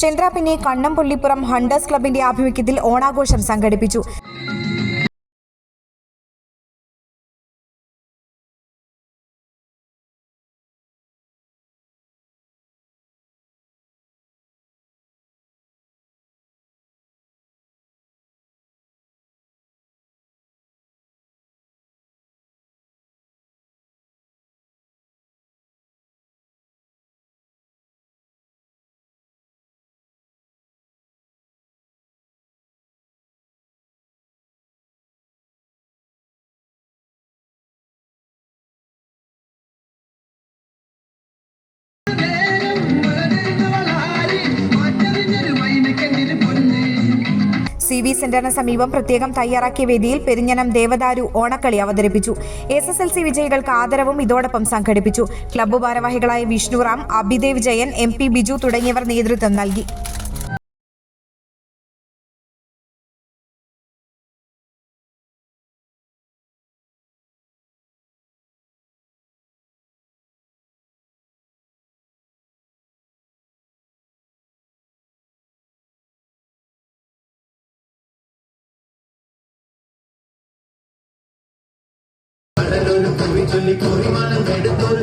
ചന്ദ്രാപിന്നെ കണ്ണംപൊള്ളിപ്പുറം hunters ക്ലബിന്റെ ആഭിമുഖ്യത്തിൽ ഓണാഘോഷം സംഘടിപ്പിച്ചു. സി വി സെന്ററിന് സമീപം പ്രത്യേകം തയ്യാറാക്കിയ വേദിയിൽ പെരിഞ്ഞനം ദേവദാരു ഓണക്കളി അവതരിപ്പിച്ചു. എസ് എസ് എൽ സി വിജയികൾക്ക് ആദരവും ഇതോടൊപ്പം സംഘടിപ്പിച്ചു. ക്ലബ്ബ് ഭാരവാഹികളായ വിഷ്ണുറാം അഭിദേവ് ജയൻ എം പി ബിജു തുടങ്ങിയവർ നേതൃത്വം നൽകി. கடலோடு கவி சொல்லி கூறி மனம் எடுத்தோடு